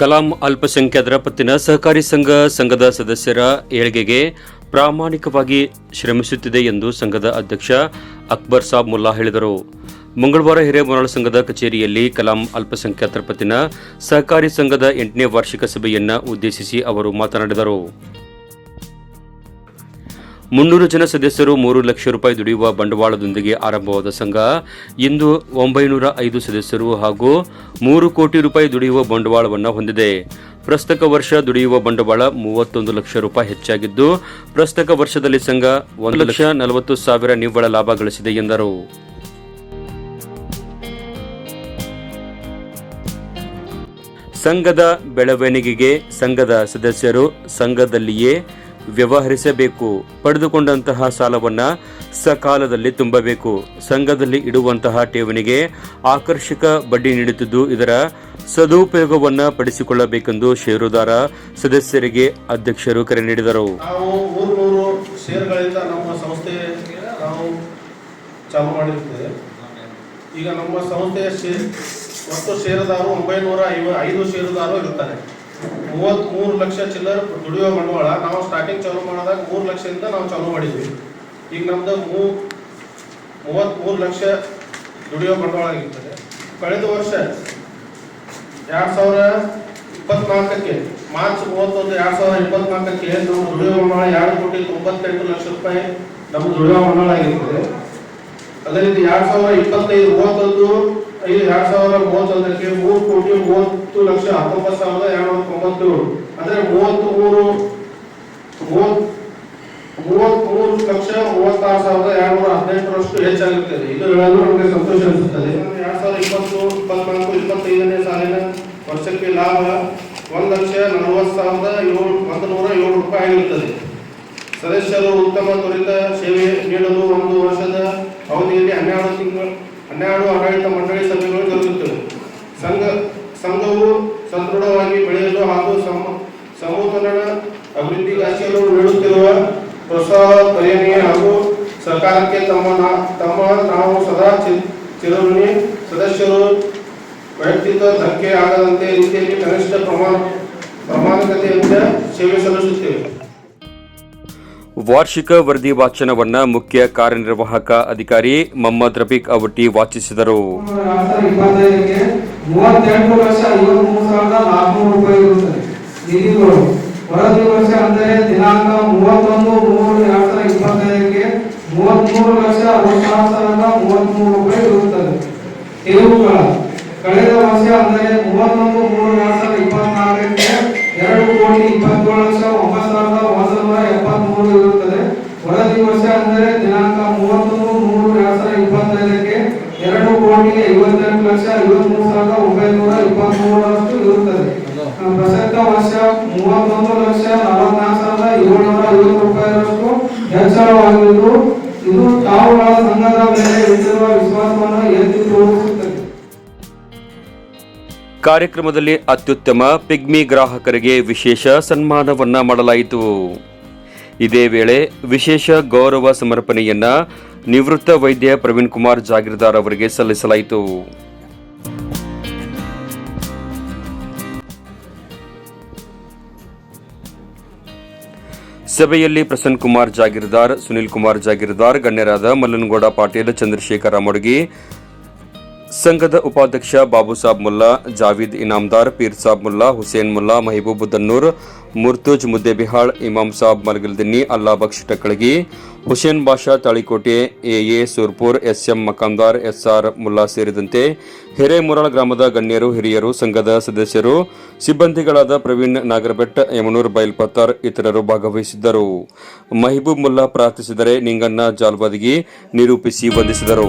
ಕಲಾಂ ಅಲ್ಪಸಂಖ್ಯಾತರ ಪತ್ತಿನ ಸಹಕಾರಿ ಸಂಘ ಸಂಘದ ಸದಸ್ಯರ ಏಳ್ಗೆಗೆ ಪ್ರಾಮಾಣಿಕವಾಗಿ ಶ್ರಮಿಸುತ್ತಿದೆ ಎಂದು ಸಂಘದ ಅಧ್ಯಕ್ಷ ಅಕ್ಬರ್ ಸಾಬ್ ಮುಲ್ಲಾ ಹೇಳಿದರು. ಮಂಗಳವಾರ ಹಿರೇಮೊರಾಳ ಸಂಘದ ಕಚೇರಿಯಲ್ಲಿ ಕಲಾಂ ಅಲ್ಪಸಂಖ್ಯಾತರ ಪತ್ತಿನ ಸಹಕಾರಿ ಸಂಘದ ಎಂಟನೇ ವಾರ್ಷಿಕ ಸಭೆಯನ್ನು ಉದ್ದೇಶಿಸಿ ಅವರು ಮಾತನಾಡಿದರು. ಮುನ್ನೂರು ಜನ ಸದಸ್ಯರು ಮೂರು ಲಕ್ಷ ರೂಪಾಯಿ ದುಡಿಯುವ ಬಂಡವಾಳದೊಂದಿಗೆ ಆರಂಭವಾದ ಸಂಘ. ಇಂದು ಒಂಬೈನೂರ ಐದು ಸದಸ್ಯರು ಹಾಗೂ ಮೂರು ಕೋಟಿ ರೂಪಾಯಿ ದುಡಿಯುವ ಬಂಡವಾಳವನ್ನು ಹೊಂದಿದೆ. ಪ್ರಸ್ತಕ ವರ್ಷ ದುಡಿಯುವ ಬಂಡವಾಳ ಮೂವತ್ತೊಂದು ಲಕ್ಷ ರೂಪಾಯಿ ಹೆಚ್ಚಾಗಿದ್ದು ಪ್ರಸ್ತಕ ವರ್ಷದಲ್ಲಿ ಸಂಘ ಒಂದು ಲಕ್ಷ ನಲವತ್ತು ಸಾವಿರ ನಿವ್ವಳ ಲಾಭ ಗಳಿಸಿದೆ ಎಂದರು. ಸಂಘದ ಬೆಳವಣಿಗೆಗೆ ಸಂಘದ ಸದಸ್ಯರು ಸಂಘದಲ್ಲಿಯೇ ವ್ಯವಹರಿಸಬೇಕು, ಪಡೆದುಕೊಂಡಂತಹ ಸಾಲವನ್ನ ಸಕಾಲದಲ್ಲಿ ತುಂಬಬೇಕು. ಸಂಘದಲ್ಲಿ ಇಡುವಂತಹ ಠೇವಣಿಗೆ ಆಕರ್ಷಕ ಬಡ್ಡಿ ನೀಡುತ್ತಿದ್ದು, ಇದರ ಸದುಪಯೋಗವನ್ನ ಪಡಿಸಿಕೊಳ್ಳಬೇಕೆಂದು ಷೇರುದಾರ ಸದಸ್ಯರಿಗೆ ಅಧ್ಯಕ್ಷರು ಕರೆ ನೀಡಿದರು. ಈಗ ನಮ್ಮ ಸಂಸ್ಥೆಯ ಒಟ್ಟು ಷೇರುದಾರರು ಒಂಬೈನೂರ ಐದು ಷೇರುದಾರರು ಇರ್ತಾರೆ ಮೂವತ್ತ್ಮೂರು ಲಕ್ಷ ಚಿಲ್ಲರ್ ದುಡಿಯುವ ಬಂಡವಾಳ ನಾವು ಸ್ಟಾರ್ಟಿಂಗ್ ಚಾಲು ಮಾಡಿದಾಗ ಮೂರು ಲಕ್ಷದಿಂದ ನಾವು ಚಾಲು ಮಾಡಿದ್ವಿ. ಈಗ ನಮ್ದು ಮೂ ಮೂವತ್ತ್ಮೂರು ಲಕ್ಷ ದುಡಿಯುವ ಬಂಡವಾಳ ಆಗಿರ್ತದೆ. ಕಳೆದ ವರ್ಷ ಎರಡ್ ಸಾವಿರ ಇಪ್ಪತ್ನಾಲ್ಕಕ್ಕೆ, ಮಾರ್ಚ್ ಮೂವತ್ತೊಂದು ಎರಡು ಸಾವಿರದ ಇಪ್ಪತ್ನಾಲ್ಕಕ್ಕೆ ನಮ್ಮ ದುಡಿಯುವ ಬಂಡವಾಳ ಎರಡು ಕೋಟಿ ತೊಂಬತ್ತೆಂಟು ಲಕ್ಷ ರೂಪಾಯಿ ನಮ್ಮ ದುಡಿಯುವ ಬಂಡವಾಳ ಆಗಿರ್ತದೆ. ಅದೇ ರೀತಿ ಎರಡ್ ಸಾವಿರ ಇಪ್ಪತ್ತೈದು, ಮೂವತ್ತೊಂದು ಐದು ಎರಡ್ ಸಾವಿರ ಮೂವತ್ತೊಂದಕ್ಕೆ ಮೂರು ಕೋಟಿ ಮೂವತ್ತು ಲಕ್ಷ ಹತ್ತೊಂಬತ್ತು ಸಾವಿರದ ಎರಡ್ನೂರ ತೊಂಬತ್ತು ಅಂದ್ರೆ ಮೂವತ್ತ್ ಮೂರು ಮೂವತ್, ಮೂವತ್ಮೂರು ಲಕ್ಷ ಮೂವತ್ತಾರು ಸಾವಿರದ ಎರಡ್ನೂರ ಹದಿನೆಂಟರಷ್ಟು ಹೆಚ್ಚಾಗುತ್ತದೆ ಇದು ಹೇಳಲು ನಮಗೆ ಸಂತೋಷ ಅನಿಸುತ್ತದೆ. ಎರಡ್ ಸಾವಿರದ ಇಪ್ಪತ್ತು, ಇಪ್ಪತ್ನಾಲ್ಕು, ಇಪ್ಪತ್ತೈದನೇ ಸಾಲಿನ ವರ್ಷಕ್ಕೆ ಲಾಭ ಒಂದು ಲಕ್ಷ ನಲವತ್ತು ಸಾವಿರದ ಏಳು ಒಂದು ನೂರ ಏಳು ರೂಪಾಯಿ ಆಗಿರುತ್ತದೆ. ಸದಸ್ಯರು ಉತ್ತಮ ತ್ವರಿತ ಸೇವೆ ನೀಡಲು ಒಂದು ವರ್ಷದ ಅವಧಿಯಲ್ಲಿ ಹನ್ನೆರಡು ತಿಂಗಳು, ಹನ್ನೆರಡು ಆಡಳಿತ ಸಂಘವು ಸದೃಢವಾಗಿ ಬೆಳೆಯಲು ಹಾಗೂ ಸಮ ಸಮತೋಲನ ಅಭಿವೃದ್ಧಿಗಾಗಿಯಲು ನೀಡುತ್ತಿರುವ ಪ್ರೋತ್ಸಾಹ ಪ್ರೇರಣೆ ಹಾಗೂ ಸರ್ಕಾರಕ್ಕೆ ತಮ್ಮ ನಾ- ತಮ್ಮ ನಾವು ಸದಾ ಚಿ- ಚಿರಋಣಿ ಸದಸ್ಯರು ವೈಯಕ್ತಿಕ ಧಕ್ಕೆ ಆಗದಂತೆ ರೀತಿಯಲ್ಲಿ ಕನಿಷ್ಠ ಪ್ರಮಾಣ ಪ್ರಾಮಾಣಿಕತೆಯಿಂದ ಸೇವೆ ಸಲ್ಲಿಸುತ್ತೇವೆ. ವಾರ್ಷಿಕ ವರದಿ ವಾಚನವನ್ನ ಮುಖ್ಯ ಕಾರ್ಯನಿರ್ವಾಹಕ ಅಧಿಕಾರಿ ಮೊಹಮ್ಮದ್ ರಫೀಕ್ ಅವಟಿ ವಾಚಿಸಿದರು. ಮೂವತ್ತೆಂಟು ಲಕ್ಷ ಐವತ್ಮೂರು ಸಾವಿರದ ನಾಲ್ಕುನೂರು ರೂಪಾಯಿ ಇರುತ್ತದೆ ನಿಧಿಗಳು ವರದಿ ವರ್ಷ ಅಂದರೆ ದಿನಾಂಕ ಮೂವತ್ತೊಂದು, ಮೂರು, ಎರಡ್ ಸಾವಿರದ ಇಪ್ಪತ್ತೈದಕ್ಕೆ ಮೂವತ್ಮೂರು ಲಕ್ಷ ಅರವತ್ತಾರು ಸಾವಿರದ ಮೂವತ್ಮೂರು ರೂಪಾಯಿ ಇರುತ್ತದೆ ಠೇವುಗಳ ಕಳೆದ ವರ್ಷ ಅಂದರೆ ಮೂವತ್ತೊಂದು, ಮೂರು, ಎರಡ್ ಸಾವಿರದ ಇಪ್ಪತ್ನಾಲ್ಕಕ್ಕೆ ಎರಡು ಕೋಟಿ ಇಪ್ಪತ್ತೇಳು ಮೂವತ್ತೊಂದು ಲಕ್ಷ ನಲವತ್ನಾಲ್ಕು ಸಾವಿರದ ಏಳ್ನೂರ ಐವತ್ತು ರೂಪಾಯಿಯಷ್ಟು ಹೆಚ್ಚಳವಾಗಿದ್ದು, ಇದು ತಾವುಗಳ ಸಂಘದ ಮೇಲೆ ಇಟ್ಟಿರುವ ವಿಶ್ವಾಸವನ್ನು ಎತ್ತಿ ತೋರಿಸುತ್ತದೆ. ಕಾರ್ಯಕ್ರಮದಲ್ಲಿ ಅತ್ಯುತ್ತಮ ಪಿಗ್ಮಿ ಗ್ರಾಹಕರಿಗೆ ವಿಶೇಷ ಸನ್ಮಾನವನ್ನ ಮಾಡಲಾಯಿತು. ಇದೇ ವೇಳೆ ವಿಶೇಷ ಗೌರವ ಸಮರ್ಪಣೆಯನ್ನ ನಿವೃತ್ತ ವೈದ್ಯ ಪ್ರವೀಣ್ ಕುಮಾರ್ ಜಾಗೀರ್ದಾರ್ ಅವರಿಗೆ ಸಲ್ಲಿಸಲಾಯಿತು. ಸಭೆಯಲ್ಲಿ ಪ್ರಸನ್ನ ಕುಮಾರ್ ಜಾಗಿರ್ದಾರ್, ಸುನಿಲ್ ಕುಮಾರ್ ಜಾಗಿರ್ದಾರ್, ಗಣ್ಯರಾದ ಮಲ್ಲನಗೌಡ ಪಾಟೀಲ್, ಚಂದ್ರಶೇಖರ ಮಡಗಿ ಸಂಘದ ಉಪಾಧ್ಯಕ್ಷ Babu Sab Mulla, Javeed Inamdar, Peer Sab Mulla, Hussain Mulla, Mehboob Dannur Murtuz Muddebihal Imam Sab Malagaldinni Allah Baksh Takkalagi. Hussain Basha, Talikote, AA Surpur, SM Makandar, SR Mulla ಸೇರಿದಂತೆ ಹಿರೇಮುರಾಳ್ ಗ್ರಾಮದ ಗಣ್ಯರು, ಹಿರಿಯರು, ಸಂಘದ ಸದಸ್ಯರು, ಸಿಬ್ಬಂದಿಗಳಾದ ಪ್ರವೀಣ್ ನಾಗರಬೆಟ್ಟ ಯಮನೂರ್ ಬೈಲ್ಪತ್ತಾರ್ ಇತರರು ಭಾಗವಹಿಸಿದ್ದರು. ಮಹಿಬೂಬ್ ಮುಲ್ಲಾ ಪ್ರಾರ್ಥಿಸಿದರೆ ನಿಂಗಣ್ಣ ಜಾಲ್ವಾದಿಗೆ ನಿರೂಪಿಸಿ ವಂದಿಸಿದರು.